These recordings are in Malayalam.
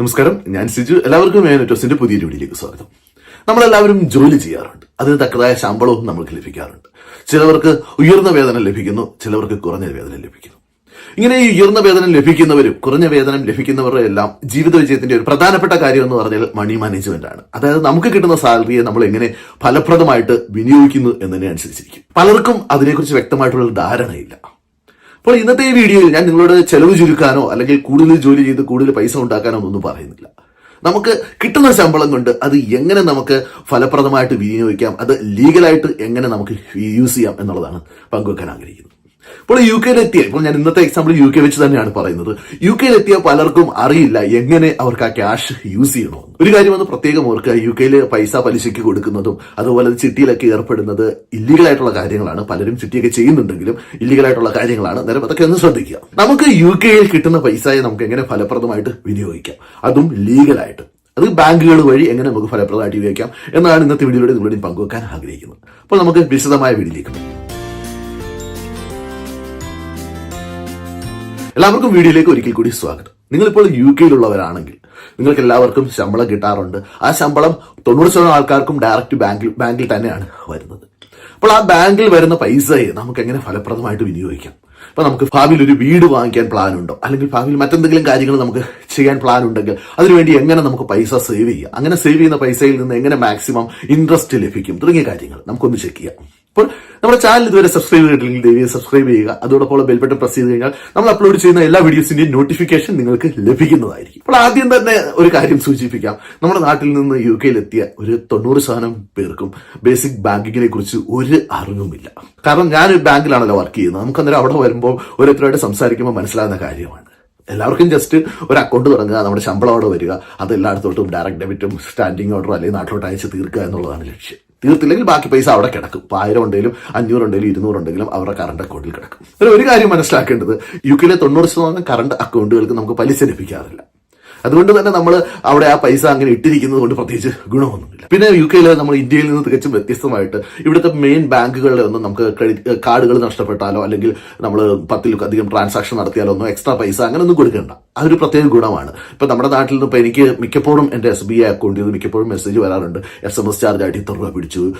നമസ്കാരം ഞാൻ സിജു. എല്ലാവർക്കും മേനറ്റോസിന്റെ പുതിയ വീഡിയോയിലേക്ക് സ്വാഗതം. നമ്മളെല്ലാവരും ജോലി ചെയ്യാറുണ്ട്. അതിന് തക്കതായ ശമ്പളവും നമുക്ക് ലഭിക്കാറുണ്ട്. ചിലവർക്ക് ഉയർന്ന വേതനം ലഭിക്കുന്നു ചിലവർക്ക് കുറഞ്ഞ വേതനം ലഭിക്കുന്നു. ഇങ്ങനെ ഈ ഉയർന്ന വേതനം ലഭിക്കുന്നവരും കുറഞ്ഞ വേതനം ലഭിക്കുന്നവരുടെ എല്ലാം ജീവിത വിജയത്തിന്റെ ഒരു പ്രധാനപ്പെട്ട കാര്യം എന്ന് പറഞ്ഞാൽ മണി മാനേജ്മെന്റ് ആണ്. അതായത് നമുക്ക് കിട്ടുന്ന സാലറിയെ നമ്മൾ എങ്ങനെ ഫലപ്രദമായിട്ട് വിനിയോഗിക്കുന്നു എന്നതിനെ അനുസരിച്ചിരിക്കും. പലർക്കും അതിനെക്കുറിച്ച് വ്യക്തമായിട്ടുള്ള ധാരണയില്ല. അപ്പോൾ ഇന്നത്തെ ഈ വീഡിയോയിൽ ഞാൻ നിങ്ങളോട് ചെലവ് ചുരുക്കാനോ അല്ലെങ്കിൽ കൂടുതൽ ജോലി ചെയ്ത് കൂടുതൽ പൈസ ഉണ്ടാക്കാനോ ഒന്നും പറയുന്നില്ല. നമുക്ക് കിട്ടുന്ന ശമ്പളം കൊണ്ട് അത് എങ്ങനെ നമുക്ക് ഫലപ്രദമായിട്ട് വിനിയോഗിക്കാം അത് ലീഗലായിട്ട് എങ്ങനെ നമുക്ക് യൂസ് ചെയ്യാം എന്നുള്ളതാണ് പങ്കുവെക്കാൻ ആഗ്രഹിക്കുന്നത്. ഇപ്പോൾ യു കെയിലെത്തിയ ഇപ്പോൾ ഞാൻ ഇന്നത്തെ എക്സാമ്പിൾ യു കെ വെച്ച് തന്നെയാണ് പറയുന്നത്. യു കെയിലെത്തിയ പലർക്കും അറിയില്ല എങ്ങനെ അവർക്ക് ആ ക്യാഷ് യൂസ് ചെയ്യണോ. ഒരു കാര്യം ഒന്ന് പ്രത്യേകം ഓർക്കുക യു കെയിൽ പൈസ പലിശയ്ക്ക് കൊടുക്കുന്നതും അതുപോലെ ചിട്ടിയിലൊക്കെ ഏർപ്പെടുന്നത് ഇല്ലീഗൽ ആയിട്ടുള്ള കാര്യങ്ങളാണ്. പലരും ചിട്ടിയൊക്കെ ചെയ്യുന്നുണ്ടെങ്കിലും ഇല്ലീഗൽ ആയിട്ടുള്ള കാര്യങ്ങളാണ്. നേരം അതൊക്കെ ഒന്ന് ശ്രദ്ധിക്കുക. നമുക്ക് യു കെയിൽ കിട്ടുന്ന പൈസയെ നമുക്ക് എങ്ങനെ ഫലപ്രദമായിട്ട് വിനിയോഗിക്കാം? അതും ലീഗലായിട്ട് അത് ബാങ്കുകൾ വഴി എങ്ങനെ നമുക്ക് ഫലപ്രദമായിട്ട് ഉപയോഗിക്കാം? എന്നാണ് ഇന്നത്തെ വീഡിയോയിലൂടെ നിങ്ങളോട് പങ്കുവെക്കാൻ ആഗ്രഹിക്കുന്നത്. അപ്പോൾ നമുക്ക് വിശദമായ വീഡിയോയിലേക്ക് എല്ലാവർക്കും വീഡിയോയിലേക്ക് ഒരിക്കൽ കൂടി സ്വാഗതം. നിങ്ങളിപ്പോൾ യു കെയിലുള്ളവരാണെങ്കിൽ നിങ്ങൾക്ക് എല്ലാവർക്കും ശമ്പളം കിട്ടാറുണ്ട്. ആ ശമ്പളം തൊണ്ണൂറ് ശതമാനം ആൾക്കാർക്കും ഡയറക്റ്റ് ബാങ്കിൽ ബാങ്കിൽ തന്നെയാണ് വരുന്നത്. അപ്പോൾ ആ ബാങ്കിൽ വരുന്ന പൈസയെ നമുക്ക് എങ്ങനെ ഫലപ്രദമായിട്ട് വിനിയോഗിക്കാം? ഇപ്പൊ നമുക്ക് ഭാവിയിൽ ഒരു വീട് വാങ്ങിക്കാൻ പ്ലാൻ ഉണ്ടോ? അല്ലെങ്കിൽ ഭാവിയിൽ മറ്റെന്തെങ്കിലും കാര്യങ്ങൾ നമുക്ക് ചെയ്യാൻ പ്ലാൻ ഉണ്ടെങ്കിൽ അതിനുവേണ്ടി എങ്ങനെ നമുക്ക് പൈസ സേവ് ചെയ്യാം? അങ്ങനെ സേവ് ചെയ്യുന്ന പൈസയിൽ നിന്ന് എങ്ങനെ മാക്സിമം ഇൻട്രസ്റ്റ് ലഭിക്കും? തുടങ്ങിയ കാര്യങ്ങൾ നമുക്കൊന്ന് ചെക്ക് ചെയ്യാം. അപ്പോൾ നമ്മുടെ ചാനൽ ഇതുവരെ സബ്സ്ക്രൈബ് ചെയ്തിട്ടില്ലെങ്കിൽ ദയവായി സബ്സ്ക്രൈബ് ചെയ്യുക. അതോടൊപ്പം ബെൽ ബട്ടൺ പ്രസ് ചെയ്ത് കഴിഞ്ഞാൽ നമ്മൾ അപ്ലോഡ് ചെയ്യുന്ന എല്ലാ വീഡിയോസിന്റെയും നോട്ടിഫിക്കേഷൻ നിങ്ങൾക്ക് ലഭിക്കുന്നതായിരിക്കും. അപ്പോൾ ആദ്യം തന്നെ ഒരു കാര്യം സൂചിപ്പിക്കാം. നമ്മുടെ നാട്ടിൽ നിന്ന് യു കെയിലെത്തിയ ഒരു തൊണ്ണൂറ് ശതമാനം പേർക്കും ബേസിക് ബാങ്കിങ്ങിനെ കുറിച്ച് ഒരു അറിവുമില്ല. കാരണം ഞാൻ ബാങ്കിലാണല്ലോ വർക്ക് ചെയ്യുന്നത്. നമുക്ക് അന്നേരം അവിടെ വരുമ്പോൾ ഓരോരുത്തരുമായിട്ട് സംസാരിക്കുമ്പോൾ മനസ്സിലാകുന്ന കാര്യമാണ്. എല്ലാവർക്കും ജസ്റ്റ് ഒരു അക്കൗണ്ട് തുടങ്ങുക നമ്മുടെ ശമ്പളം അവിടെ വരിക അത് എല്ലായിടത്തോട്ടും ഡയറക്റ്റ് ഡെബിറ്റും സ്റ്റാൻഡിങ് ഓർഡറും അല്ലെങ്കിൽ നാട്ടിലോട്ട് അയച്ച് തീർക്കുക എന്നുള്ളതാണ് ലക്ഷ്യം. തീർത്തില്ലെങ്കിൽ ബാക്കി പൈസ അവിടെ കിടക്കും. ഇപ്പൊ ആയിരം ഉണ്ടെങ്കിലും അഞ്ഞൂറ് ഉണ്ടെങ്കിലും ഇരുന്നൂറ് ഉണ്ടെങ്കിലും അവരുടെ കറണ്ട് അക്കൗണ്ടിൽ കിടക്കും. ഒരു ഒരു കാര്യം മനസ്സിലാക്കേണ്ടത് യു കെയിലെ തൊണ്ണൂറ് ശതമാനം കറണ്ട് അക്കൗണ്ടുകൾക്ക് നമുക്ക് പലിശ ലഭിക്കാറില്ല. അതുകൊണ്ട് തന്നെ നമ്മൾ അവിടെ ആ പൈസ അങ്ങനെ ഇട്ടിരിക്കുന്നത് കൊണ്ട് പ്രത്യേകിച്ച് ഗുണമൊന്നുമില്ല. പിന്നെ യു കെയിൽ നമ്മൾ ഇന്ത്യയിൽ നിന്ന് തികച്ചും വ്യത്യസ്തമായിട്ട് ഇവിടുത്തെ മെയിൻ ബാങ്കുകളുടെ ഒന്നും നമുക്ക് ക്രെഡിറ്റ് കാർഡുകൾ നഷ്ടപ്പെട്ടാലോ അല്ലെങ്കിൽ നമ്മൾ പത്തിൽ അധികം ട്രാൻസാക്ഷൻ നടത്തിയാലോ ഒന്നും എക്സ്ട്രാ പൈസ അങ്ങനെ ഒന്നും കൊടുക്കണ്ട. അതൊരു പ്രത്യേക ഗുണമാണ്. ഇപ്പം നമ്മുടെ നാട്ടിൽ നിന്ന് ഇപ്പം എനിക്ക് മിക്കപ്പോഴും എന്റെ എസ് ബി ഐ അക്കൗണ്ടിൽ നിന്ന് മിക്കപ്പോഴും മെസ്സേജ് വരാറുണ്ട്. എസ് എം എസ് ചാർജ് ആയിട്ട് ഇത്ര രൂപ പിടിച്ചു.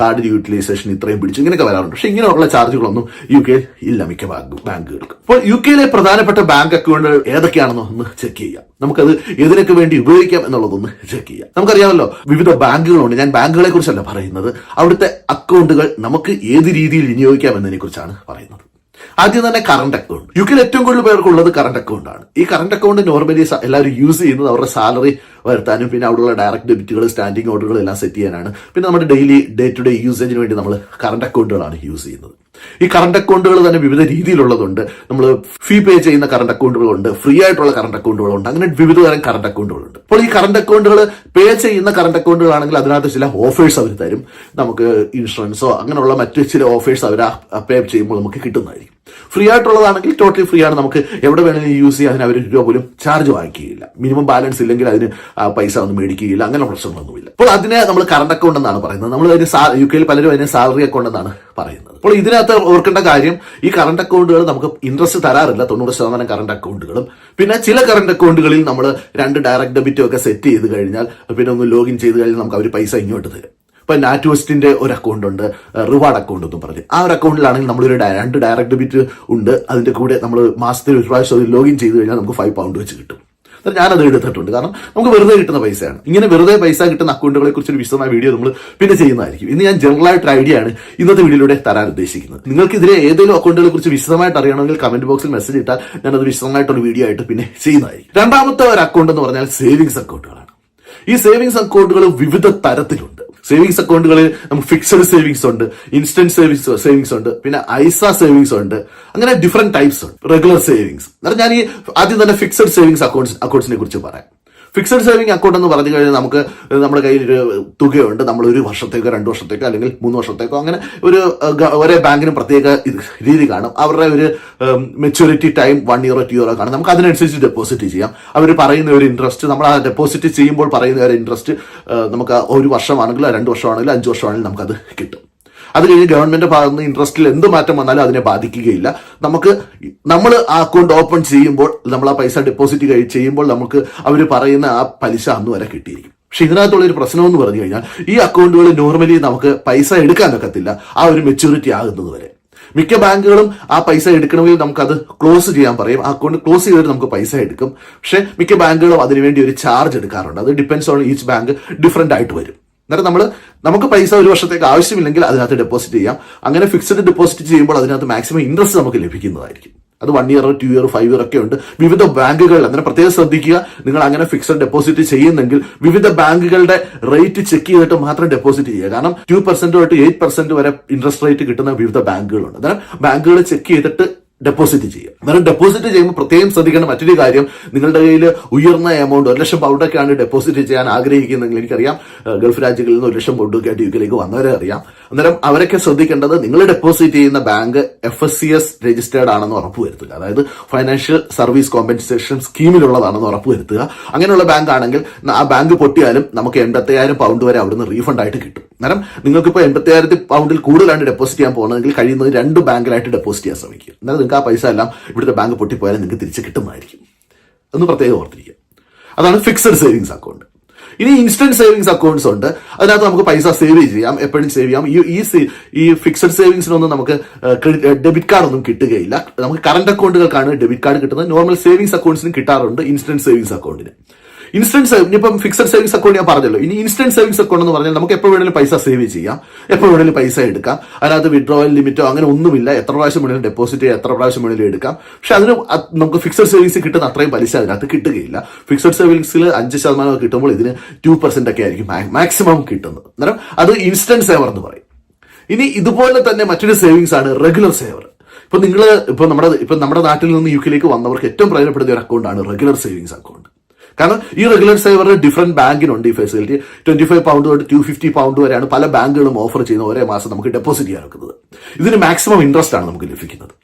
കാർഡ് യൂട്ടിലൈസേഷൻ ഇത്രയും പിടിച്ചു. ഇങ്ങനെയൊക്കെ വരാറുണ്ട്. പക്ഷേ ഇങ്ങനെയുള്ള ചാർജുകളൊന്നും യു കെ ഇല്ല മിക്ക ബാങ്ക് ബാങ്കുകൾക്ക്. അപ്പോൾ യു കെയിലെ പ്രധാനപ്പെട്ട ബാങ്ക് അക്കൗണ്ടുകൾ ഏതൊക്കെയാണെന്നോ ഒന്ന് ചെക്ക് ചെയ്യാം. നമുക്കത് ഏതിനൊക്കെ വേണ്ടി ഉപയോഗിക്കാം എന്നുള്ളതൊന്ന് ചെക്ക് ചെയ്യാം. നമുക്കറിയാമല്ലോ വിവിധ ബാങ്കുകളുണ്ട്. ഞാൻ ബാങ്കുകളെ കുറിച്ചല്ല പറയുന്നത്. അവിടുത്തെ അക്കൗണ്ടുകൾ നമുക്ക് ഏത് രീതിയിൽ വിനിയോഗിക്കാം എന്നതിനെ കുറിച്ചാണ് പറയുന്നത്. ആദ്യം തന്നെ കറണ്ട് അക്കൗണ്ട് യു കെയിൽ ഏറ്റവും കൂടുതൽ പേർക്കുള്ളത് കറണ്ട് അക്കൗണ്ട് ആണ്. ഈ കറണ്ട് അക്കൗണ്ട് നോർമലി എല്ലാവരും യൂസ് ചെയ്യുന്നത് അവരുടെ സാലറി വരുത്താനും പിന്നെ അവിടെയുള്ള ഡയറക്റ്റ് ഡെബിറ്റുകൾ സ്റ്റാൻഡിംഗ് ഓർഡറുകൾ എല്ലാം സെറ്റ് ചെയ്യാനാണ്. പിന്നെ നമ്മുടെ ഡെയിലി ഡേ ടു ഡേ യൂസേജിന് വേണ്ടി നമ്മൾ കറണ്ട് അക്കൗണ്ടുകളാണ് യൂസ് ചെയ്യുന്നത്. ഈ കറണ്ട് അക്കൗണ്ടുകൾ തന്നെ വിവിധ രീതിയിലുള്ളതുണ്ട്. നമ്മൾ ഫീ പേ ചെയ്യുന്ന കറണ്ട് അക്കൗണ്ടുകളുണ്ട് ഫ്രീ ആയിട്ടുള്ള കറണ്ട് അക്കൗണ്ടുകളുണ്ട് അങ്ങനെ വിവിധ തരം കറണ്ട് അക്കൗണ്ടുകളുണ്ട് അപ്പോൾ ഈ കറണ്ട് അക്കൗണ്ടുകൾ പേ ചെയ്യുന്ന കറണ്ട് അക്കൗണ്ടുകളാണെങ്കിൽ അതിനകത്ത് ചില ഓഫേഴ്സ് അവർ തരും. നമുക്ക് ഇൻഷുറൻസോ അങ്ങനെയുള്ള മറ്റു ചില ഓഫേഴ്സ് അവർ പേ ചെയ്യുമ്പോൾ നമുക്ക് കിട്ടുന്നതായിരിക്കും. ഫ്രീ ആയിട്ടുള്ളതാണെങ്കിൽ ടോട്ടലി ഫ്രീ ആണ്. നമുക്ക് എവിടെ വേണമെങ്കിലും യൂസ് ചെയ്യാൻ അതിന് അവർ രൂപ പോലും ചാർജ് വാങ്ങിക്കുകയില്ല. മിനിമം ബാലൻസ് ഇല്ലെങ്കിൽ അതിന് പൈസ ഒന്നും മേടിക്കുകയില്ല. അങ്ങനെ പ്രശ്നങ്ങളൊന്നുമില്ല. അപ്പോൾ അതിനെ നമ്മൾ കറണ്ട് അക്കൗണ്ട് എന്നാണ് പറയുന്നത്. നമ്മൾ അതിന് യു കെയിൽ പലരും അതിനെ സാലറി അക്കൗണ്ട് എന്നാണ് പറയുന്നത്. അപ്പോൾ ഇതിനകത്ത് ഓർക്കേണ്ട കാര്യം ഈ കറണ്ട് അക്കൗണ്ടുകൾ നമുക്ക് ഇൻട്രസ്റ്റ് തരാറില്ല തൊണ്ണൂറ് ശതമാനം കറണ്ട് അക്കൗണ്ടുകളും പിന്നെ ചില കറണ്ട് അക്കൗണ്ടുകളിൽ നമ്മൾ രണ്ട് ഡയറക്റ്റ് ഡെബിറ്റും ഒക്കെ സെറ്റ് ചെയ്ത് കഴിഞ്ഞാൽ പിന്നെ ഒന്ന് ലോഗിൻ ചെയ്ത് കഴിഞ്ഞാൽ നമുക്ക് അവർ പൈസ ഇങ്ങോട്ട് തരും. ഇപ്പം നാറ്റ്വസ്റ്റിന്റെ ഒരു അക്കൗണ്ട് ഉണ്ട് റിവാർഡ് അക്കൗണ്ട് എന്നും പറഞ്ഞ്. ആ ഒരു അക്കൗണ്ടിലാണെങ്കിൽ നമ്മളൊരു രണ്ട് ഡയറക്റ്റ് ഡെബിറ്റ് ഉണ്ട്. അതിന്റെ കൂടെ നമ്മൾ മാസത്തിൽ ഒരു പ്രാവശ്യം ലോഗിൻ ചെയ്ത് കഴിഞ്ഞാൽ നമുക്ക് ഫൈവ് പൗണ്ട് വെച്ച് കിട്ടും. എന്നിട്ട് ഞാനത് എടുത്തിട്ടുണ്ട്. കാരണം നമുക്ക് വെറുതെ കിട്ടുന്ന പൈസയാണ്. ഇങ്ങനെ വെറുതെ പൈസ കിട്ടുന്ന അക്കൗണ്ടുകളെ കുറിച്ച് ഒരു വിശദമായ വീഡിയോ നമ്മൾ പിന്നെ ചെയ്യുന്നതായിരിക്കും. ഇന്ന് ഞാൻ ജനറൽ ആയിട്ട് ഐഡിയ ആണ് ഇന്നത്തെ വീഡിയോയിലൂടെ തരാൻ ഉദ്ദേശിക്കുന്നത്. നിങ്ങൾക്കെതിരെ ഏതെങ്കിലും അക്കൗണ്ടുകളെ കുറിച്ച് വിശദമായിട്ട് അറിയണമെങ്കിൽ കമന്റ് ബോക്സിൽ മെസ്സേജ് ഇട്ടാൽ ഞാനത് വിശദമായിട്ടൊരു വീഡിയോ ആയിട്ട് പിന്നെ ചെയ്യുന്നതായിരിക്കും. രണ്ടാമത്തെ ഒരു അക്കൗണ്ട് എന്ന് പറഞ്ഞാൽ സേവിങ്സ് അക്കൗണ്ടുകളാണ്. ഈ സേവിങ്സ് അക്കൗണ്ടുകൾ വിവിധ തരത്തിലുണ്ട്. സേവിങ്സ് അക്കൗണ്ടുകളിൽ നമുക്ക് ഫിക്സഡ് സേവിങ്സ് ഉണ്ട് ഇൻസ്റ്റന്റ് സേവിങ്സ് സേവിങ്സ് ഉണ്ട് പിന്നെ ഐസ സേവിങ്സ് ഉണ്ട് അങ്ങനെ ഡിഫറെന്റ് ടൈപ്സ് ഉണ്ട് റെഗുലർ സേവിങ്സ് എന്നാൽ ഞാൻ ഈ ആദ്യം തന്നെ ഫിക്സഡ് സേവിങ്സ് അക്കൗണ്ട്സ് അക്കൗണ്ട്സിനെ കുറിച്ച് പറയാം. ഫിക്സഡ് സേവിംഗ് അക്കൗണ്ട് എന്ന് പറഞ്ഞു കഴിഞ്ഞാൽ നമുക്ക് നമ്മുടെ കയ്യിൽ ഒരു തുകയുണ്ട്. നമ്മൾ ഒരു വർഷത്തേക്കോ രണ്ട് വർഷത്തേക്കോ അല്ലെങ്കിൽ മൂന്ന് വർഷത്തേക്കോ അങ്ങനെ ഒരു ഒരേ ബാങ്കിന് ബാങ്കിനും പ്രത്യേക രീതി കാണും. അവരുടെ ഒരു മെച്യൂരിറ്റി ടൈം വൺ ഇയറോ ടു ഇയറോ കാണും. നമുക്ക് അതിനനുസരിച്ച് ഡെപ്പോസിറ്റ് ചെയ്യാം. അവർ പറയുന്ന ഒരു ഇൻട്രസ്റ്റ് നമ്മൾ ആ ഡെപ്പോസിറ്റ് ചെയ്യുമ്പോൾ പറയുന്ന ഒരു ഇൻട്രസ്റ്റ് നമുക്ക് ഒരു വർഷമാണെങ്കിലും രണ്ട് വർഷമാണെങ്കിലും അഞ്ച് വർഷമാണെങ്കിലും നമുക്കത് കിട്ടും. അത് കഴിഞ്ഞ് ഗവൺമെന്റ് ഭാഗത്ത് നിന്ന് ഇൻട്രസ്റ്റിൽ എന്ത് മാറ്റം വന്നാലും അതിനെ ബാധിക്കുകയില്ല. നമുക്ക് നമ്മൾ ആ അക്കൗണ്ട് ഓപ്പൺ ചെയ്യുമ്പോൾ നമ്മൾ ആ പൈസ ഡെപ്പോസിറ്റ് കഴി ചെയ്യുമ്പോൾ നമുക്ക് അവർ പറയുന്ന ആ പലിശ അന്ന് വരെ കിട്ടിയിരിക്കും. പക്ഷെ ഇതിനകത്തുള്ള ഒരു പ്രശ്നം എന്ന് പറഞ്ഞു കഴിഞ്ഞാൽ ഈ അക്കൗണ്ടുകൾ നോർമലി നമുക്ക് പൈസ എടുക്കാൻ ഒക്കത്തില്ല. ആ ഒരു മെച്ചൂരിറ്റി ആകുന്നത് വരെ. മിക്ക ബാങ്കുകളും ആ പൈസ എടുക്കണമെങ്കിൽ നമുക്കത് ക്ലോസ് ചെയ്യാൻ പറയും. ആ അക്കൗണ്ട് ക്ലോസ് ചെയ്തിട്ട് നമുക്ക് പൈസ എടുക്കും. പക്ഷെ മിക്ക ബാങ്കുകളും അതിനുവേണ്ടി ഒരു ചാർജ് എടുക്കാറുണ്ട്. അത് depends on each bank different ആയിട്ട് വരും. അന്നേരം നമ്മൾ നമുക്ക് പൈസ ഒരു വർഷത്തേക്ക് ആവശ്യമില്ലെങ്കിൽ അതിനകത്ത് ഡെപ്പോസിറ്റ് ചെയ്യാം. അങ്ങനെ ഫിക്സഡ് ഡെപ്പോസിറ്റ് ചെയ്യുമ്പോൾ അതിനകത്ത് മാക്സിമം ഇൻട്രസ്റ്റ് നമുക്ക് ലഭിക്കുന്നതായിരിക്കും. അത് one year two year five year ഒക്കെ ഉണ്ട്. വിവിധ ബാങ്കുകൾ അങ്ങനെ പ്രത്യേകം ശ്രദ്ധിക്കുക. നിങ്ങൾ അങ്ങനെ ഫിക്സഡ് ഡെപ്പോസിറ്റ് ചെയ്യുന്നെങ്കിൽ വിവിധ ബാങ്കുകളുടെ റേറ്റ് ചെക്ക് ചെയ്തിട്ട് മാത്രം ഡെപ്പോസിറ്റ് ചെയ്യുക. കാരണം ടു പെർസെന്റ് തൊട്ട് എയ്റ്റ് പെർസെന്റ് വരെ ഇൻട്രസ്റ്റ് റേറ്റ് കിട്ടുന്ന വിവിധ ബാങ്കുകളുണ്ട്. അന്നേരം ബാങ്കുകൾ ചെക്ക് ചെയ്തിട്ട് ഡെപ്പോസിറ്റ് ചെയ്യുക. അന്നേരം ഡെപ്പോസിറ്റ് ചെയ്യുമ്പോൾ പ്രത്യേകം ശ്രദ്ധിക്കേണ്ട മറ്റൊരു കാര്യം നിങ്ങളുടെ കയ്യിൽ ഉയർന്ന എമൗണ്ട് ഒരു ലക്ഷം പൗണ്ടൊക്കെയാണ് ഡെപ്പോസിറ്റ് ചെയ്യാൻ ആഗ്രഹിക്കുന്നതെങ്കിൽ എനിക്കറിയാം ഗൾഫ് രാജ്യങ്ങളിൽ നിന്ന് ഒരു ലക്ഷം പൗണ്ടൊക്കെ ആയിട്ട് യുക്കിലേക്ക് വന്നവരെ അറിയാം. അന്നേരം അവരൊക്കെ ശ്രദ്ധിക്കേണ്ടത് നിങ്ങൾ ഡെപ്പോസിറ്റ് ചെയ്യുന്ന bank F S C S registered ആണെന്ന് ഉറപ്പുവരുത്തുക അതായത് ഫൈനാൻഷ്യൽ സർവീസ് കോമ്പൻസേഷൻ സ്കീമിലുള്ളതാണെന്ന് ഉറപ്പുവരുത്തുക അങ്ങനെയുള്ള ബാങ്ക് ആണെങ്കിൽ ആ ബാങ്ക് പൊട്ടിയാലും നമുക്ക് എൺപത്തയ്യായിരം പൗണ്ട് വരെ അവിടുന്ന് റീഫണ്ട് ആയിട്ട് കിട്ടും. അന്നേരം നിങ്ങൾക്കിപ്പോൾ എൺപത്തിയായിരത്തി പൗണ്ടിൽ കൂടുതലാണ് ഡെപ്പോസിറ്റ് ചെയ്യാൻ പോകുന്നതെങ്കിൽ കഴിയുന്നത് രണ്ട് ബാങ്കിലായിട്ട് ഡെപ്പോസിറ്റ് ചെയ്യാൻ ശ്രമിക്കുക. എന്നാൽ നിങ്ങൾക്ക് ആ പൈസ എല്ലാം ഇവിടുത്തെ ബാങ്ക് പൊട്ടിപ്പോയാലും നിങ്ങൾക്ക് തിരിച്ച് കിട്ടുന്നതായിരിക്കും എന്ന് പ്രത്യേകം ഓർത്തിരിക്കുക. അതാണ് ഫിക്സഡ് സേവിങ്സ് അക്കൗണ്ട് ഇനി ഇൻസ്റ്റന്റ് സേവിങ്സ് അക്കൗണ്ട്സ് ഉണ്ട്. അതിനകത്ത് നമുക്ക് പൈസ സേവ് ചെയ്യാം എപ്പോഴും സേവ് ചെയ്യാം. ഈ ഈ ഈ ഫിക്സഡ് സേവിങ്സിനൊന്നും നമുക്ക് ഡെബിറ്റ് കാർഡ് ഒന്നും കിട്ടുകയില്ല. നമുക്ക് കറണ്ട് അക്കൗണ്ടുകൾക്കാണ് ഡെബിറ്റ് കാർഡ് കിട്ടുന്നത്. നോർമൽ സേവിങ്സ് അക്കൗണ്ട്സിനും കിട്ടാറുണ്ട് ഇൻസ്റ്റന്റ് സേവിങ്സ് അക്കൗണ്ടിന് ഇൻസ്റ്റന്റ് ഇനിയിപ്പം ഫിക്സഡ് സേവിങ്സ് അക്കൗണ്ട് ഞാൻ പറഞ്ഞല്ലോ. ഇനി ഇൻസ്റ്റന്റ് സേവിങ്സ് അക്കൗണ്ട് എന്ന് പറഞ്ഞാൽ നമുക്ക് എപ്പോൾ വേണേലും പൈസ സേവ് ചെയ്യാം. എപ്പോൾ വേണേലും പൈസ എടുക്കാം. അതിനകത്ത് വിഡ്രോവൽ ലിമിറ്റോ അങ്ങനെ ഒന്നുമില്ല. എത്ര പ്രാവശ്യം വേണേലും ഡെപ്പോസിറ്റ് ചെയ്യാം എത്ര പ്രാവശ്യം വേണേലും എടുക്കാം. പക്ഷെ അതിന് നമുക്ക് ഫിക്സഡ് സേവിങ്സ് കിട്ടുന്ന അത്രയും പലിശ അതിനകത്ത് കിട്ടുകയില്ല. ഫിക്സഡ് സേവിങ്സിൽ അഞ്ച് ശതമാനം കിട്ടുമ്പോൾ ഇതിന് ടു പെർസെന്റ് ഒക്കെ ആയിരിക്കും മാക്സിമം കിട്ടുന്നത്. അന്നേരം അത് ഇൻസ്റ്റന്റ് സേവർ എന്ന് പറയും. ഇനി ഇതുപോലെ തന്നെ മറ്റൊരു സേവിങ്സ് ആണ് റെഗുലർ സേവർ ഇപ്പൊ നിങ്ങൾ ഇപ്പൊ നമ്മുടെ ഇപ്പൊ നമ്മുടെ നാട്ടിൽ നിന്ന് യു കെയിലേക്ക് വന്നവർക്ക് ഏറ്റവും പ്രയോജനപ്പെടുന്ന ഒരു അക്കൗണ്ടാണ് റെഗുലർ സേവിങ്സ് അക്കൗണ്ട് കാരണം ഈ റെഗുലർ സേവറിന് ഡിഫറെന്റ് ബാങ്കിനുണ്ട് ഈ ഫെസിലിറ്റി ട്വന്റി ഫൈവ് പൗണ്ട് തൊട്ട് ടു ഫിഫ്റ്റി പൗണ്ട് വരെയാണ് പല ബാങ്കുകളും ഓഫർ ചെയ്യുന്ന ഒരേ മാസം നമുക്ക് ഡെപ്പോസിറ്റ് ചെയ്യാൻ വെക്കുന്നത് ഇതിന് മാക്സിമം ഇൻട്രസ്റ്റ് ആണ് നമുക്ക് ലഭിക്കുന്നത്.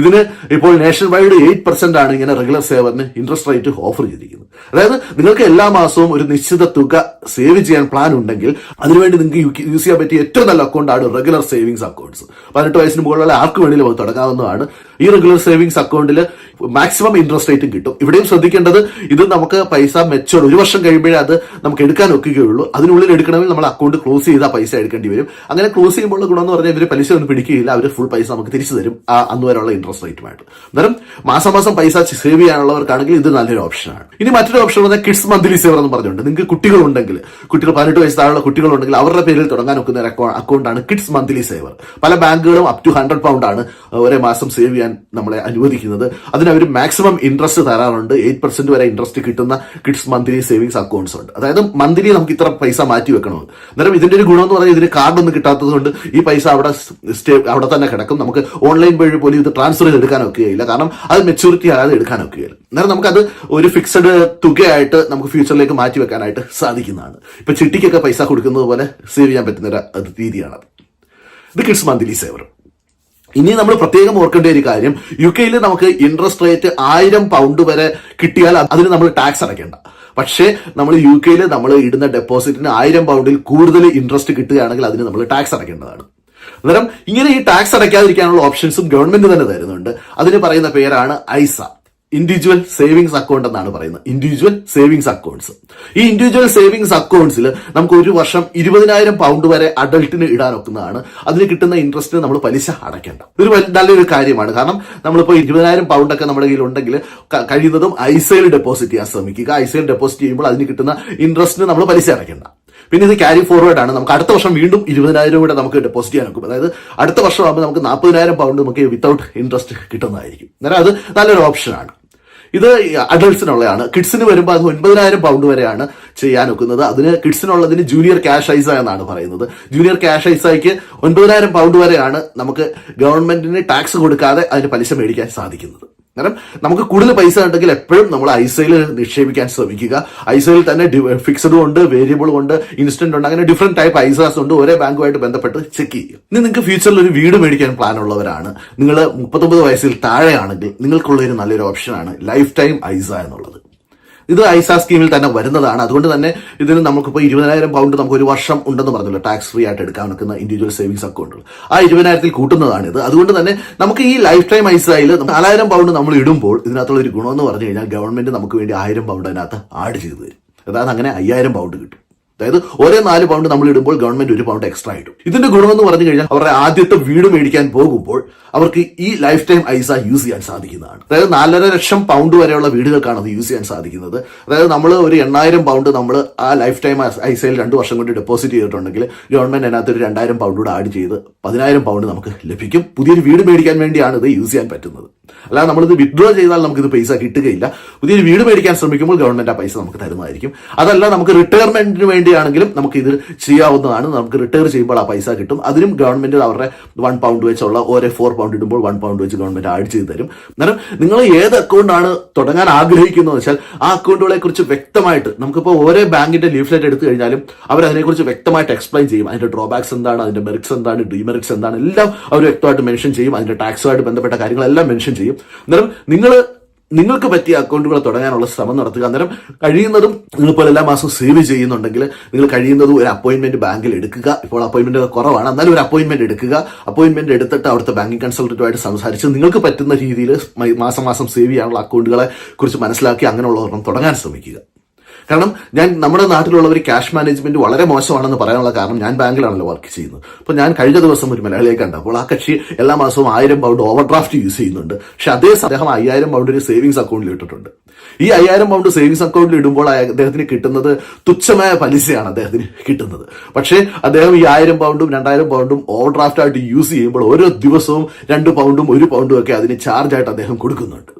ഇതിന് ഇപ്പോൾ നേഷൻ വൈഡ് എയ്റ്റ് പെർസെന്റ് ആണ് ഇങ്ങനെ റെഗുലർ സേവറിന് ഇൻട്രസ്റ്റ് റേറ്റ് ഓഫർ ചെയ്തിരിക്കുന്നത്. അതായത് നിങ്ങൾക്ക് എല്ലാ മാസവും ഒരു നിശ്ചിത തുക സേവ് ചെയ്യാൻ പ്ലാൻ ഉണ്ടെങ്കിൽ അതിനുവേണ്ടി നിങ്ങൾക്ക് യൂസ് ചെയ്യാൻ പറ്റിയ ഏറ്റവും നല്ല അക്കൗണ്ടാണ് റെഗുലർ സേവിങ്സ് അക്കൗണ്ട്സ് പതിനെട്ട് വയസ്സിന് മുകളിലുള്ള ആർക്ക് വേണമെങ്കിലും അത് തുടങ്ങാവുന്നതാണ്. ഈ റെഗുലർ സേവിങ്സ് അക്കൗണ്ടിൽ മാക്സിമം ഇൻട്രസ്റ്റ് റേറ്റും കിട്ടും. ഇവിടെയും ശ്രദ്ധിക്കേണ്ടത് ഇത് നമുക്ക് പൈസ മെച്ചോർ ഒരു വർഷം കഴിയുമ്പോഴേ അത് നമുക്ക് എടുക്കാൻ ഒക്കുകയുള്ളൂ. അതിനുള്ളിൽ എടുക്കണമെങ്കിൽ നമ്മൾ അക്കൗണ്ട് ക്ലോസ് ചെയ്താൽ പൈസ എടുക്കേണ്ടി വരും. അങ്ങനെ ക്ലോസ് ചെയ്യുമ്പോൾ ഗുണം എന്ന് പറഞ്ഞാൽ ഇവർ പലിശ ഒന്നും പിടിക്കുകയില്ല. അവർ ഫുൾ പൈസ നമുക്ക് തിരിച്ചു തരും ആ അന്ന് വരെയുള്ള ഇൻട്രസ്റ്റ് റേറ്റുമായിട്ട്. അന്നേരം മാസം മാസം പൈസ സേവ് ചെയ്യാനുള്ളവർക്കാണെങ്കിൽ ഇത് നല്ലൊരു ഓപ്ഷനാണ് ഇനി മറ്റൊരു ഓപ്ഷൻ പറഞ്ഞാൽ കിഡ്സ് മന്ത്ലി സേവർ എന്ന് പറഞ്ഞുകൊണ്ട്. നിങ്ങൾക്ക് കുട്ടികളുണ്ടെങ്കിൽ കുട്ടികൾ പതിനെട്ട് വയസ്സ് താഴെയുള്ള കുട്ടികളുണ്ടെങ്കിൽ അവരുടെ പേരിൽ തുടങ്ങാൻ ഒക്കുന്ന അക്കൗണ്ടാണ് കിഡ്സ് മന്ത്ലി സേവർ. പല ബാങ്കുകളും അപ് ടു ഹൺഡ്രഡ് പൗണ്ട് ആണ് ഒരേ മാസം സേവ് ചെയ്യാൻ നമ്മളെ അനുവദിക്കുന്നത്. അതിന് അവർ മാക്സിമം ഇൻട്രസ്റ്റ് തരാറുണ്ട്. എയ്റ്റ് പെർസെന്റ് വരെ ഇൻട്രസ്റ്റ് കിട്ടുന്ന കിഡ്സ് മന്ത്ലി സേവിങ്സ് അക്കൗണ്ട്സ് ഉണ്ട്. അതായത് മന്ത്ലി നമുക്ക് ഇത്ര പൈസ മാറ്റി വെക്കണം? അന്നേരം ഇതിന്റെ ഒരു ഗുണം എന്ന് പറഞ്ഞാൽ ഇതിന് കാർഡ് ഒന്നും കിട്ടാത്തത് കൊണ്ട് ഈ പൈസ അവിടെ സ്റ്റേ അവിടെ തന്നെ കിടക്കും. നമുക്ക് ഓൺലൈൻ വഴി പോലും ഇത് ട്രാൻസ്ഫർ ചെയ്ത് എടുക്കാൻ ഒക്കുകയില്ല. കാരണം അത് മെച്ചൂരിറ്റി ആകാതെ എടുക്കാൻ ഒക്കുകയില്ല. അന്നേരം നമുക്കത് ഒരു ഫിക്സഡ് തുകയായിട്ട് നമുക്ക് ഫ്യൂച്ചറിലേക്ക് മാറ്റി വെക്കാനായിട്ട് സാധിക്കുന്നതാണ്. ഇപ്പൊ ചിട്ടിക്കൊക്കെ പൈസ കൊടുക്കുന്നത് പോലെ സേവ് ചെയ്യാൻ പറ്റുന്ന ഒരു രീതിയാണത്. ഇത് കിഡ്സ് മന്ത്ലി സേവർ ഇനി നമ്മൾ പ്രത്യേകം ഓർക്കേണ്ട ഒരു കാര്യം യു കെയിൽ നമുക്ക് ഇൻട്രസ്റ്റ് റേറ്റ് ആയിരം പൗണ്ട് വരെ കിട്ടിയാൽ അതിന് നമ്മൾ ടാക്സ് അടയ്ക്കേണ്ട. പക്ഷേ നമ്മൾ യു കെയിൽ നമ്മൾ ഇടുന്ന ഡെപ്പോസിറ്റിന് ആയിരം പൗണ്ടിൽ കൂടുതൽ ഇൻട്രസ്റ്റ് കിട്ടുകയാണെങ്കിൽ അതിന് നമ്മൾ ടാക്സ് അടയ്ക്കേണ്ടതാണ്. അന്നേരം ഇങ്ങനെ ഈ ടാക്സ് അടയ്ക്കാതിരിക്കാനുള്ള ഓപ്ഷൻസും ഗവൺമെന്റ് തന്നെ തരുന്നുണ്ട്. അതിന് പറയുന്ന പേരാണ് ഐസ. ഇൻഡിവിജ്വൽ സേവിങ്സ് അക്കൗണ്ട് എന്നാണ് പറയുന്നത്. ഇൻഡിവിജ്വൽ സേവിങ്സ് അക്കൗണ്ട്സ് ഈ ഇൻഡിവിജ്വൽ സേവിങ്സ് അക്കൗണ്ട്സിൽ നമുക്ക് ഒരു വർഷം ഇരുപതിനായിരം പൗണ്ട് വരെ അഡൾട്ടിന് ഇടാൻ ഒക്കുന്നതാണ്. അതിന് കിട്ടുന്ന ഇൻട്രസ്റ്റ് നമ്മൾ പലിശ അടയ്ക്കേണ്ട. ഒരു നല്ലൊരു കാര്യമാണ്. കാരണം നമ്മളിപ്പോൾ ഇരുപതിനായിരം പൗണ്ട് ഒക്കെ നമ്മുടെ കയ്യിൽ ഉണ്ടെങ്കിൽ കഴിയുന്നതും ഐസയിൽ ഡെപ്പോസിറ്റ് ചെയ്യാൻ ശ്രമിക്കുക. ഐസയിൽ ഡെപ്പോസിറ്റ് ചെയ്യുമ്പോൾ അതിന് കിട്ടുന്ന ഇൻട്രസ്റ്റിന് നമ്മൾ പലിശ അടയ്ക്കേണ്ട. പിന്നെ ഇത് ക്യാരി ഫോർവേഡ് ആണ്. നമുക്ക് അടുത്ത വർഷം വീണ്ടും ഇരുപതിനായിരം കൂടെ നമുക്ക് ഡെപ്പോസിറ്റ് ചെയ്യാൻ നോക്കും അതായത് അടുത്ത വർഷം ആകുമ്പോൾ നമുക്ക് നാൽപ്പതിനായിരം പൗണ്ട് നമുക്ക് വിത്തൗട്ട് ഇൻട്രസ്റ്റ് കിട്ടുന്നതായിരിക്കും. അന്നേരം അത് നല്ലൊരു ഓപ്ഷനാണ് ഇത് അഡൾട്ട്സിനുള്ളതാണ് കിഡ്സിന് വരുമ്പോൾ അത് ഒൻപതിനായിരം പൗണ്ട് വരെയാണ് ചെയ്യാൻ ഒക്കുന്നത്. അതിന് കിഡ്സിനുള്ളതിന് ജൂനിയർ ക്യാഷ് ഐസ എന്നാണ് പറയുന്നത്. ജൂനിയർ ക്യാഷ് ഐസയ്ക്ക് ഒൻപതിനായിരം പൗണ്ട് വരെയാണ് നമുക്ക് ഗവൺമെന്റിന് ടാക്സ് കൊടുക്കാതെ അതിന് പലിശ മേടിക്കാൻ സാധിക്കുന്നത്. കാരണം നമുക്ക് കൂടുതൽ പൈസ ഉണ്ടെങ്കിൽ എപ്പോഴും നമ്മൾ ഐസയിൽ നിക്ഷേപിക്കാൻ ശ്രമിക്കുക. ഐസയിൽ തന്നെ ഫിക്സഡും ഉണ്ട് വേരിയബിളും ഉണ്ട് ഇൻസ്റ്റന്റ് ഉണ്ട് അങ്ങനെ ഡിഫറെന്റ് ടൈപ്പ് ഐസാസ് ഉണ്ട്. ഒരേ ബാങ്കുമായിട്ട് ബന്ധപ്പെട്ട് ചെക്ക് ചെയ്യുക. ഇനി നിങ്ങൾക്ക് ഫ്യൂച്ചറിൽ ഒരു വീട് മേടിക്കാൻ പ്ലാൻ ഉള്ളവരാണ്. നിങ്ങൾ മുപ്പത്തൊമ്പത് വയസ്സിൽ താഴെയാണെങ്കിൽ നിങ്ങൾക്കുള്ള ഒരു നല്ലൊരു ഓപ്ഷനാണ് ലൈഫ് ടൈം ഐസ എന്നുള്ളത്. ഇത് ഐസ സ്കീമിൽ തന്നെ വരുന്നതാണ്. അതുകൊണ്ട് തന്നെ ഇതിന് നമുക്കിപ്പോൾ ഇരുപതിനായിരം പൗണ്ട് നമുക്ക് ഒരു വർഷം ഉണ്ടെന്ന് പറഞ്ഞല്ലോ ടാക്സ് ഫ്രീ ആയിട്ട് എടുക്കാൻ നിൽക്കുന്ന ഇൻഡിവിജ്വൽ സേവിങ്സ് അക്കൗണ്ടുകൾ ആ ഇരുപതിനായിരത്തിൽ കൂട്ടുന്നതാണ് ഇത്. അതുകൊണ്ട് തന്നെ നമുക്ക് ഈ ലൈഫ് ടൈം ഐസയിൽ നാലായിരം പൗണ്ട് നമ്മൾ ഇടുമ്പോൾ ഇതിനകത്തുള്ള ഒരു ഗുണമെന്ന് പറഞ്ഞു കഴിഞ്ഞാൽ ഗവൺമെന്റ് നമുക്ക് വേണ്ടി ആയിരം പൗണ്ട് അതിനകത്ത് ആഡ് ചെയ്തു തരും. അതായത് അങ്ങനെ അയ്യായിരം പൗണ്ട് കിട്ടും. അതായത് ഒരേ നാല് പൗണ്ട് നമ്മൾ ഇടുമ്പോൾ ഗവൺമെന്റ് ഒരു പൗണ്ട് എക്സ്ട്രാ ഇടും. ഇതിന്റെ ഗുണമെന്ന് പറഞ്ഞു കഴിഞ്ഞാൽ അവരുടെ ആദ്യത്തെ വീട് മേടിക്കാൻ പോകുമ്പോൾ അവർക്ക് ഈ ലൈഫ് ടൈം ഐസ യൂസ് ചെയ്യാൻ സാധിക്കുന്നതാണ്. അതായത് നാലര ലക്ഷം പൗണ്ട് വരെയുള്ള വീടുകൾക്കാണ് അത് യൂസ് ചെയ്യാൻ സാധിക്കുന്നത്. അതായത് നമ്മൾ ഒരു എണ്ണായിരം പൗണ്ട് നമ്മൾ ആ ലൈഫ് ടൈം ഐസയിൽ രണ്ട് വർഷം കൊണ്ട് ഡെപ്പോസിറ്റ് ചെയ്തിട്ടുണ്ടെങ്കിൽ ഗവൺമെന്റ് അതിനകത്ത് ഒരു രണ്ടായിരം പൗണ്ട് കൂടെ ആഡ് ചെയ്ത് പതിനായിരം പൗണ്ട് നമുക്ക് ലഭിക്കും. പുതിയൊരു വീട് മേടിക്കാൻ വേണ്ടിയാണ് ഇത് യൂസ് ചെയ്യാൻ പറ്റുന്നത്. അല്ലാതെ നമ്മളിത് വിഡ്രോ ചെയ്താൽ നമുക്കിത് പൈസ കിട്ടുകയില്ല. പുതിയൊരു വീട് മേടിക്കാൻ ശ്രമിക്കുമ്പോൾ ഗവൺമെന്റ് ആ പൈസ നമുക്ക് തരുന്നതായിരിക്കും അതല്ല നമുക്ക് റിട്ടയർമെന്റിന് വേണ്ടിയാണെങ്കിലും നമുക്ക് ഇത് ചെയ്യാവുന്നതാണ്. നമുക്ക് റിട്ടയർ ചെയ്യുമ്പോൾ ആ പൈസ കിട്ടും. അതിനും ഗവൺമെന്റ് അവരുടെ വൺ പൗണ്ട് വെച്ചുള്ള ഓരോ ഫോർ പൗണ്ട് ഇടുമ്പോൾ വൺ പൗണ്ട് വെച്ച് ഗവൺമെന്റ് ആഡ് ചെയ്ത് തരും. അന്നേരം നിങ്ങൾ ഏത് അക്കൗണ്ടാണ് തുടങ്ങാൻ ആഗ്രഹിക്കുന്നത് വെച്ചാൽ ആ അക്കൗണ്ടുകളെ കുറിച്ച് വ്യക്തമായിട്ട് നമുക്കിപ്പോൾ ഓരോ ബാങ്കിന്റെ ലീഫ്ലെറ്റ് എടുത്തു കഴിഞ്ഞാലും അവർ അതിനെക്കുറിച്ച് വ്യക്തമായിട്ട് എക്സ്പ്ലെയിൻ ചെയ്യും. അതിന്റെ ഡ്രോബാക്സ് എന്താണ്? അതിന്റെ മെറിറ്റ്സ് എന്താണ്? ഡിമെറിറ്റ്സ് എന്താണ്? എല്ലാം അവർ വ്യക്തമായിട്ട് മെൻഷൻ ചെയ്യും. അതിന്റെ ടാക്സുമായിട്ട് ബന്ധപ്പെട്ട കാര്യങ്ങളെല്ലാം മെൻഷൻ ചെയ്യും. അന്നേരം നിങ്ങൾ നിങ്ങൾക്ക് പറ്റിയ അക്കൗണ്ടുകൾ തുടങ്ങാനുള്ള ശ്രമം നടത്തുക. അന്നേരം കഴിയുന്നതും നിങ്ങളിപ്പോൾ എല്ലാ മാസവും സേവ് ചെയ്യുന്നുണ്ടെങ്കിൽ നിങ്ങൾ കഴിയുന്നതും ഒരു അപ്പോയിന്റ്മെന്റ് ബാങ്കിൽ എടുക്കുക. ഇപ്പോൾ അപ്പോയിന്റ്മെന്റ് കുറവാണ്. എന്നാലും ഒരു അപ്പോയിന്റ്മെന്റ് എടുക്കുക. അപ്പോയിന്റ്മെന്റ് എടുത്തിട്ട് അവിടുത്തെ ബാങ്കിങ് കൺസൾട്ടന്റുമായിട്ട് സംസാരിച്ച് നിങ്ങൾക്ക് പറ്റുന്ന രീതിയിൽ മാസം മാസം സേവ് ചെയ്യാനുള്ള അക്കൗണ്ടുകളെ കുറിച്ച് മനസ്സിലാക്കി അങ്ങനെയുള്ള ഒരെണ്ണം തുടങ്ങാൻ ശ്രമിക്കുക. കാരണം ഞാൻ നമ്മുടെ നാട്ടിലുള്ളവർ ക്യാഷ് മാനേജ്മെന്റ് വളരെ മോശമാണെന്ന് പറയാനുള്ള കാരണം ഞാൻ ബാങ്കിലാണല്ലോ വർക്ക് ചെയ്യുന്നത്. അപ്പോൾ ഞാൻ കഴിഞ്ഞ ദിവസം ഒരു മലയാളിയെ കണ്ടു. അപ്പോൾ ആ കക്ഷി എല്ലാ മാസവും ആയിരം പൗണ്ട് ഓവർ ഡ്രാഫ്റ്റ് യൂസ് ചെയ്യുന്നുണ്ട്. പക്ഷെ അതേ അദ്ദേഹം അയ്യായിരം പൗണ്ട് ഒരു സേവിങ്സ് അക്കൗണ്ടിൽ ഇട്ടിട്ടുണ്ട്. ഈ അയ്യായിരം പൗണ്ട് സേവിങ്സ് അക്കൗണ്ടിൽ ഇടുമ്പോൾ അദ്ദേഹത്തിന് കിട്ടുന്നത് തുച്ഛമായ പലിശയാണ് അദ്ദേഹത്തിന് കിട്ടുന്നത്. പക്ഷേ അദ്ദേഹം ഈ ആയിരം പൗണ്ടും രണ്ടായിരം പൗണ്ടും ഓവർ ഡ്രാഫ്റ്റ് ആയിട്ട് യൂസ് ചെയ്യുമ്പോൾ ഓരോ ദിവസവും രണ്ട് പൗണ്ടും ഒരു പൗണ്ടും ഒക്കെ അതിന് ചാർജ് ആയിട്ട് അദ്ദേഹം കൊടുക്കുന്നുണ്ട്.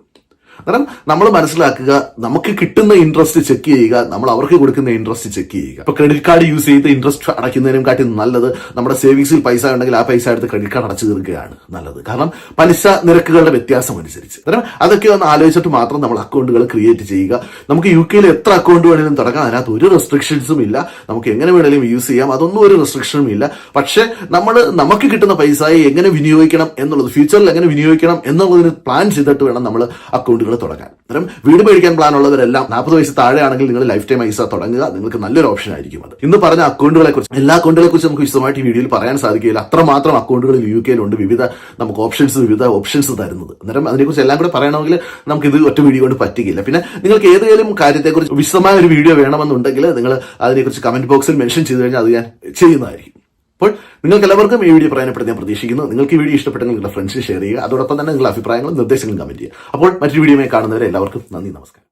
കാരണം നമ്മൾ മനസ്സിലാക്കുക നമുക്ക് കിട്ടുന്ന ഇൻട്രസ്റ്റ് ചെക്ക് ചെയ്യുക നമ്മൾ അവർക്ക് കൊടുക്കുന്ന ഇൻട്രസ്റ്റ് ചെക്ക് ചെയ്യുക. ഇപ്പൊ ക്രെഡിറ്റ് കാർഡ് യൂസ് ചെയ്ത് ഇൻട്രസ്റ്റ് അടയ്ക്കുന്നതിനും കാട്ടി നല്ലത് നമ്മുടെ സേവിങ്സിൽ പൈസ ഉണ്ടെങ്കിൽ ആ പൈസ എടുത്ത് ക്രെഡിറ്റ് കാർഡ് അടച്ചു തീർക്കുകയാണ് നല്ലത്. കാരണം പലിശ നിരക്കുകളുടെ വ്യത്യാസം അനുസരിച്ച്. കാരണം അതൊക്കെ ഒന്ന് ആലോചിച്ചിട്ട് മാത്രം നമ്മൾ അക്കൗണ്ടുകൾ ക്രിയേറ്റ് ചെയ്യുക. നമുക്ക് യു കെയിൽ എത്ര അക്കൗണ്ട് വേണമെങ്കിലും തുടങ്ങാം. അതിനകത്ത് ഒരു റെസ്ട്രിക്ഷൻസും ഇല്ല. നമുക്ക് എങ്ങനെ വേണമെങ്കിലും യൂസ് ചെയ്യാം. അതൊന്നും ഒരു റെസ്ട്രിക്ഷനും ഇല്ല. പക്ഷേ നമ്മൾ നമുക്ക് കിട്ടുന്ന പൈസയെ എങ്ങനെ വിനിയോഗിക്കണം എന്നുള്ളത് ഫ്യൂച്ചറിൽ എങ്ങനെ വിനിയോഗിക്കണം എന്നുള്ളതിന് പ്ലാൻ ചെയ്തിട്ട് വേണം നമ്മൾ അക്കൗണ്ടുകൾ തുടങ്ങാൻ. അത്തരം വീട് മേടിക്കാൻ പ്ലാൻ ഉള്ളവരെല്ലാം നാൽപ്പത് വയസ്സ് താഴെയാണെങ്കിൽ നിങ്ങൾ ലൈഫ് ടൈം ഐസ തുടങ്ങുക. നിങ്ങൾക്ക് നല്ലൊരു ഓപ്ഷൻ ആയിരിക്കും അത്. ഇന്ന് പറഞ്ഞ അക്കൗണ്ടുകളെ കുറിച്ച് എല്ലാ അക്കൗണ്ടുകളെ കുറിച്ച് നമുക്ക് വിശദമായിട്ട് ഈ വീഡിയോയിൽ പറയാൻ സാധിക്കില്ല അത്രമാത്രം അക്കൗണ്ടുകൾ യു കെയിലുണ്ട് വിവിധ നമുക്ക് ഓപ്ഷൻസ് വിവിധ ഓപ്ഷൻസ് തരുന്നത്. അന്നേരം അതിനെക്കുറിച്ച് എല്ലാം കൂടെ പറയണമെങ്കിൽ നമുക്ക് ഇത് ഒറ്റ വീഡിയോ കൊണ്ട് പറ്റുകയില്ല. പിന്നെ നിങ്ങൾക്ക് ഏതെങ്കിലും കാര്യത്തെക്കുറിച്ച് വിശദമായ ഒരു വീഡിയോ വേണമെന്നുണ്ടെങ്കിൽ നിങ്ങൾ അതിനെക്കുറിച്ച് കമന്റ് ബോക്സിൽ മെൻഷൻ ചെയ്ത് കഴിഞ്ഞാൽ അത് ഞാൻ ചെയ്യുന്നതായിരിക്കും. അപ്പോൾ നിങ്ങൾക്ക് എല്ലാവർക്കും ഈ വീഡിയോ പ്രയോജനപ്പെടുത്തി ഞാൻ പ്രതീക്ഷിക്കുന്നു. നിങ്ങൾക്ക് ഈ വീഡിയോ ഇഷ്ടപ്പെട്ടെങ്കിൽ നിങ്ങളുടെ ഫ്രണ്ട്സിന് ഷെയർ ചെയ്യുക. അതോടൊപ്പം തന്നെ നിങ്ങളുടെ അഭിപ്രായങ്ങളും നിർദ്ദേശങ്ങളും കമന്റ് ചെയ്യുക. അപ്പോൾ മറ്റൊരു വീഡിയോയുമായി കാണുന്നവരെ എല്ലാവർക്കും നന്ദി നമസ്കാരം.